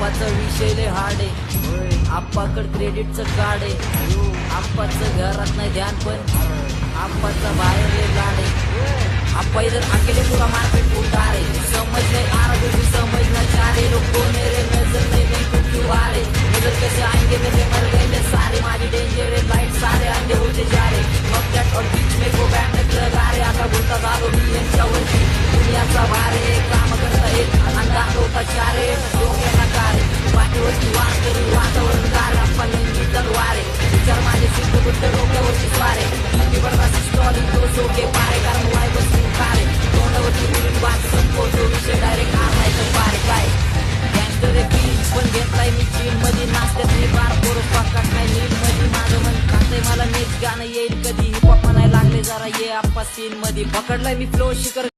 आप्पाचा विषय लय हार्ड आहे. आप्पाकड क्रेडिटचं कार्ड आहे. आप्पाचं घरात नाही ध्यान पण आप्पाचा बाहेर लय लाड आहे. आप्पा इधर अकेले पुरा मार्केट उतार है सोके पारे कारण वाय बसून कारे तोंडावरती मुलीन वाच संपवतो विषय डायरेक्ट तर काय गँगस्टर रे बीच पण घेतलाय मी चीन मध्ये नाचत्यात मी बार पोरं पकाट नाही नीटमध्ये माझं मन खातंय मला नेट गाणं येईल कधी हिपॉप म्हणायला लागले जरा ये आप्पा सीन मध्ये पकडलाय मी फ्लो शिकर